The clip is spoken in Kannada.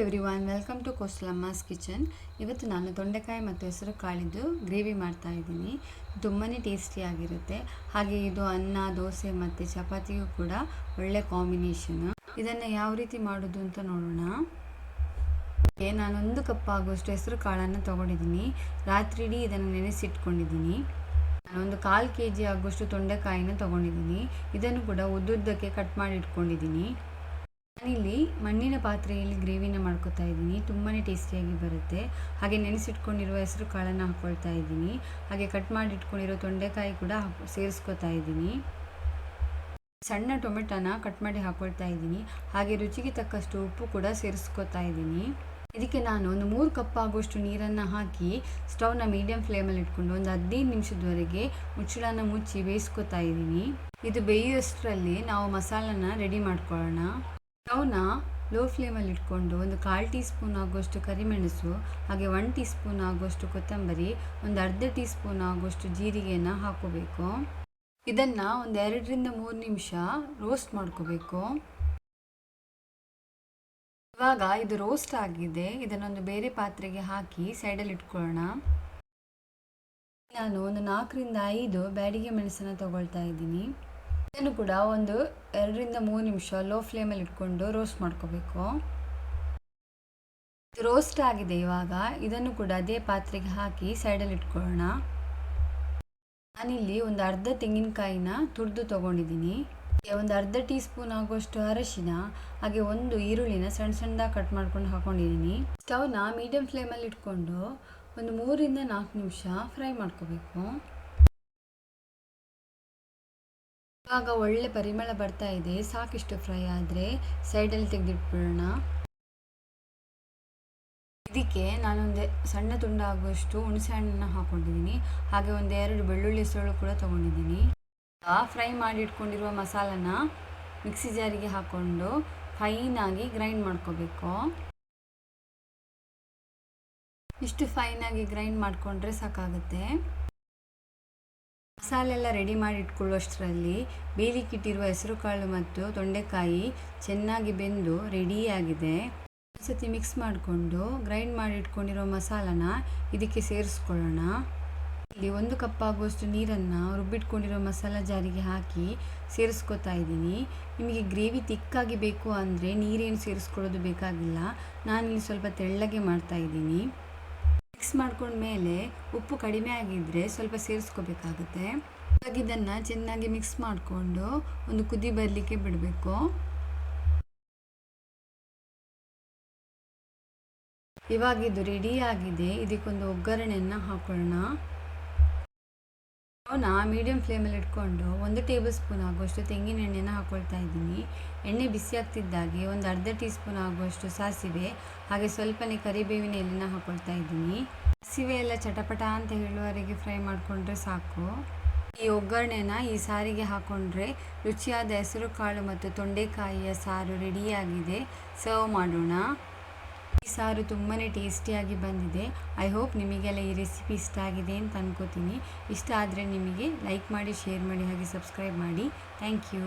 Everyone welcome to Koslamma's kitchen ಇವತ್ತು ನಾನು ತೊಂಡೆಕಾಯಿ ಮತ್ತು ಹೆಸರು ಕಾಳಿದ್ದು ಗ್ರೇವಿ ಮಾಡ್ತಾ ಇದ್ದೀನಿ. ತುಂಬಾ ಟೇಸ್ಟಿಯಾಗಿರುತ್ತೆ ಹಾಗೆ ಇದು ಅನ್ನ, ದೋಸೆ ಮತ್ತು ಚಪಾತಿಗೂ ಕೂಡ ಒಳ್ಳೆ ಕಾಂಬಿನೇಷನ್ ಇದನ್ನು ಯಾವ ರೀತಿ ಮಾಡೋದು ಅಂತ ನೋಡೋಣ. ನಾನು ನಾನೊಂದು ಕಪ್ ಆಗುವಷ್ಟು ಹೆಸರು ಕಾಳನ್ನು ತೊಗೊಂಡಿದ್ದೀನಿ. ರಾತ್ರಿ ಇಡೀ ಇದನ್ನು ನೆನೆಸಿಟ್ಕೊಂಡಿದ್ದೀನಿ. ಒಂದು ಕಾಲು ಕೆ ಜಿ ಆಗುವಷ್ಟು ತೊಂಡೆಕಾಯಿನ ತೊಗೊಂಡಿದ್ದೀನಿ. ಇದನ್ನು ಕೂಡ ಉದ್ದುದ್ದಕ್ಕೆ ಕಟ್ ಮಾಡಿ ಇಟ್ಕೊಂಡಿದ್ದೀನಿ. ಮಣ್ಣಿನ ಪಾತ್ರೆಯಲ್ಲಿ ಗ್ರೇವಿನ ಮಾಡ್ಕೊತಾ ಇದ್ದೀನಿ. ತುಂಬಾ ಟೇಸ್ಟಿಯಾಗಿ ಬರುತ್ತೆ. ಹಾಗೆ ನೆನೆಸಿಟ್ಕೊಂಡಿರುವ ಹೆಸರು ಕಾಳನ್ನು ಹಾಕ್ಕೊಳ್ತಾ ಇದ್ದೀನಿ. ಹಾಗೆ ಕಟ್ ಮಾಡಿ ಇಟ್ಕೊಂಡಿರೋ ತೊಂಡೆಕಾಯಿ ಕೂಡ ಸೇರಿಸ್ಕೊತಾ ಇದ್ದೀನಿ. ಸಣ್ಣ ಟೊಮೆಟೊನ ಕಟ್ ಮಾಡಿ ಹಾಕ್ಕೊಳ್ತಾ ಇದ್ದೀನಿ. ಹಾಗೆ ರುಚಿಗೆ ತಕ್ಕಷ್ಟು ಉಪ್ಪು ಕೂಡ ಸೇರಿಸ್ಕೊತಾ ಇದ್ದೀನಿ. ಇದಕ್ಕೆ ನಾನು ಒಂದು ಮೂರು ಕಪ್ ಆಗುವಷ್ಟು ನೀರನ್ನು ಹಾಕಿ ಸ್ಟವ್ನ ಮೀಡಿಯಂ ಫ್ಲೇಮಲ್ಲಿ ಇಟ್ಕೊಂಡು ಒಂದು ಹದಿನೈದು ನಿಮಿಷದವರೆಗೆ ಮುಚ್ಚಳನ ಮುಚ್ಚಿ ಬೇಯಿಸ್ಕೊತಾ ಇದ್ದೀನಿ. ಇದು ಬೇಯುವಷ್ಟರಲ್ಲಿ ನಾವು ಮಸಾಲನ ರೆಡಿ ಮಾಡ್ಕೊಳ್ಳೋಣ. ಸ್ಟವ್ನ ಲೋ ಫ್ಲೇಮಲ್ಲಿ ಇಟ್ಕೊಂಡು ಒಂದು ಕಾಲು ಟೀ ಸ್ಪೂನ್ ಆಗುವಷ್ಟು ಕರಿಮೆಣಸು, ಹಾಗೆ ಒನ್ ಟೀ ಸ್ಪೂನ್ ಆಗುವಷ್ಟು ಕೊತ್ತಂಬರಿ, ಒಂದು ಅರ್ಧ ಟೀ ಸ್ಪೂನ್ ಆಗುವಷ್ಟು ಜೀರಿಗೆನ ಹಾಕೋಬೇಕು ಇದನ್ನು ಒಂದು ಎರಡರಿಂದ ಮೂರು ನಿಮಿಷ ರೋಸ್ಟ್ ಮಾಡ್ಕೋಬೇಕು. ಇವಾಗ ಇದು ರೋಸ್ಟ್ ಆಗಿದೆ, ಇದನ್ನೊಂದು ಬೇರೆ ಪಾತ್ರೆಗೆ ಹಾಕಿ ಸೈಡಲ್ಲಿ ಇಟ್ಕೊಳ್ಳೋಣ. ನಾನು ಒಂದು ನಾಲ್ಕರಿಂದ ಐದು ಬ್ಯಾಡಿಗೆ ಮೆಣಸನ್ನು ತಗೊಳ್ತಾ ಇದ್ದೀನಿ. ಇದನ್ನು ಕೂಡ ಒಂದು ಎರಡರಿಂದ ಮೂರು ನಿಮಿಷ ಲೋ ಫ್ಲೇಮಲ್ಲಿ ಇಟ್ಕೊಂಡು ರೋಸ್ಟ್ ಮಾಡ್ಕೋಬೇಕು. ರೋಸ್ಟ್ ಆಗಿದೆ ಇವಾಗ. ಇದನ್ನು ಕೂಡ ಅದೇ ಪಾತ್ರೆಗೆ ಹಾಕಿ ಸೈಡಲ್ಲಿ ಇಟ್ಕೊಳ್ಳೋಣ. ನಾನಿಲ್ಲಿ ಒಂದು ಅರ್ಧ ತೆಂಗಿನಕಾಯಿನ ತುರಿದು ತೊಗೊಂಡಿದ್ದೀನಿ. ಒಂದು ಅರ್ಧ ಟೀ ಸ್ಪೂನ್ ಆಗುವಷ್ಟು ಅರಶಿನ, ಹಾಗೆ ಒಂದು ಈರುಳ್ಳಿನ ಸಣ್ಣ ಸಣ್ಣದಾಗಿ ಕಟ್ ಮಾಡ್ಕೊಂಡು ಹಾಕೊಂಡಿದ್ದೀನಿ. ಸ್ಟವ್ನ ಮೀಡಿಯಂ ಫ್ಲೇಮಲ್ಲಿ ಇಟ್ಕೊಂಡು ಒಂದು ಮೂರಿಂದ ನಾಲ್ಕು ನಿಮಿಷ ಫ್ರೈ ಮಾಡ್ಕೋಬೇಕು. ಇವಾಗ ಒಳ್ಳೆ ಪರಿಮಳ ಬರ್ತಾ ಇದೆ. ಸಾಕಿಷ್ಟು ಫ್ರೈ ಆದರೆ ಸೈಡಲ್ಲಿ ತೆಗೆದಿಟ್ಬಿಡೋಣ. ಇದಕ್ಕೆ ನಾನೊಂದು ಸಣ್ಣ ತುಂಡ ಆಗುವಷ್ಟು ಹುಣಸೆ ಹಣ್ಣನ್ನು ಹಾಕ್ಕೊಂಡಿದ್ದೀನಿ ಹಾಗೆ ಒಂದು ಎರಡು ಬೆಳ್ಳುಳ್ಳಿ ಸೊಳ್ಳು ಕೂಡ ತೊಗೊಂಡಿದ್ದೀನಿ. ಫ್ರೈ ಮಾಡಿ ಇಟ್ಕೊಂಡಿರುವ ಮಸಾಲನ ಮಿಕ್ಸಿ ಜಾರಿಗೆ ಹಾಕ್ಕೊಂಡು ಫೈನಾಗಿ ಗ್ರೈಂಡ್ ಮಾಡ್ಕೋಬೇಕು. ಇಷ್ಟು ಫೈನಾಗಿ ಗ್ರೈಂಡ್ ಮಾಡಿಕೊಂಡ್ರೆ ಸಾಕಾಗುತ್ತೆ. ಮಸಾಲೆ ಎಲ್ಲ ರೆಡಿ ಮಾಡಿ ಇಟ್ಕೊಳ್ಳೋಷ್ಟರಲ್ಲಿ ಬೇಲಿಕ್ಕಿಟ್ಟಿರುವ ಹೆಸರು ಕಾಳು ಮತ್ತು ತೊಂಡೆಕಾಯಿ ಚೆನ್ನಾಗಿ ಬೆಂದು ರೆಡಿಯಾಗಿದೆ ಸತಿ ಮಿಕ್ಸ್ ಮಾಡಿಕೊಂಡು ಗ್ರೈಂಡ್ ಮಾಡಿ ಇಟ್ಕೊಂಡಿರೋ ಮಸಾಲನ ಇದಕ್ಕೆ ಸೇರಿಸ್ಕೊಳ್ಳೋಣ. ಇಲ್ಲಿ ಒಂದು ಕಪ್ ಆಗುವಷ್ಟು ನೀರನ್ನು ರುಬ್ಬಿಟ್ಕೊಂಡಿರೋ ಮಸಾಲ ಜಾರಿಗೆ ಹಾಕಿ ಸೇರಿಸ್ಕೊತಾ ಇದ್ದೀನಿ. ನಿಮಗೆ ಗ್ರೇವಿ ತಿಕ್ಕಾಗಿ ಬೇಕು ಅಂದರೆ ನೀರೇನು ಸೇರಿಸ್ಕೊಳ್ಳೋದು ಬೇಕಾಗಿಲ್ಲ. ನಾನಿಲ್ಲಿ ಸ್ವಲ್ಪ ತೆಳ್ಳಗೆ ಮಾಡ್ತಾ ಇದ್ದೀನಿ. ಮಿಕ್ಸ್ ಮಾಡ್ಕೊಂಡ್ಮೇಲೆ ಉಪ್ಪು ಕಡಿಮೆ ಆಗಿದ್ದರೆ ಸ್ವಲ್ಪ ಸೇರಿಸ್ಕೋಬೇಕಾಗುತ್ತೆ. ಹಾಗಾಗಿ ಇದನ್ನು ಚೆನ್ನಾಗಿ ಮಿಕ್ಸ್ ಮಾಡಿಕೊಂಡು ಒಂದು ಕುದಿ ಬರಲಿಕ್ಕೆ ಬಿಡಬೇಕು. ಇವಾಗಿದು ರೆಡಿ ಆಗಿದೆ. ಇದಕ್ಕೊಂದು ಒಗ್ಗರಣೆಯನ್ನು ಹಾಕೊಳ್ಳೋಣ. ಅವನ್ನ ಮೀಡಿಯಂ ಫ್ಲೇಮಲ್ಲಿ ಇಟ್ಕೊಂಡು ಒಂದು ಟೇಬಲ್ ಸ್ಪೂನ್ ಆಗುವಷ್ಟು ತೆಂಗಿನ ಎಣ್ಣೆನ ಹಾಕ್ಕೊಳ್ತಾ ಇದ್ದೀನಿ. ಎಣ್ಣೆ ಬಿಸಿ ಆಗ್ತಿದ್ದಾಗೆ ಒಂದು ಅರ್ಧ ಟೀ ಸ್ಪೂನ್ ಆಗುವಷ್ಟು ಸಾಸಿವೆ, ಹಾಗೆ ಸ್ವಲ್ಪನೇ ಕರಿಬೇವಿನ ಎಲೆನ ಹಾಕ್ಕೊಳ್ತಾ ಇದ್ದೀನಿ. ಸಾಸಿವೆ ಎಲ್ಲ ಚಟಪಟ ಅಂತ ಹೇಳುವವರೆಗೆ ಫ್ರೈ ಮಾಡಿಕೊಂಡ್ರೆ ಸಾಕು. ಈ ಒಗ್ಗರಣೆನ ಈ ಸಾರಿಗೆ ಹಾಕ್ಕೊಂಡ್ರೆ ರುಚಿಯಾದ ಹೆಸರು, ಕಾಳು ಮತ್ತು ತೊಂಡೆಕಾಯಿಯ ಸಾರು ರೆಡಿಯಾಗಿದೆ ಸರ್ವ್ ಮಾಡೋಣ. ಈ ಸಾರು ತುಂಬಾ ಟೇಸ್ಟಿಯಾಗಿ ಬಂದಿದೆ. ಐ ಹೋಪ್ ನಿಮಗೆಲ್ಲ ಈ ರೆಸಿಪಿ ಇಷ್ಟ ಆಗಿದೆ ಅಂತ ಅನ್ಕೋತೀನಿ. ಇಷ್ಟ ಆದರೆ ನಿಮಗೆ ಲೈಕ್ ಮಾಡಿ, ಶೇರ್ ಮಾಡಿ, ಹಾಗೆ ಸಬ್ಸ್ಕ್ರೈಬ್ ಮಾಡಿ. Thank you.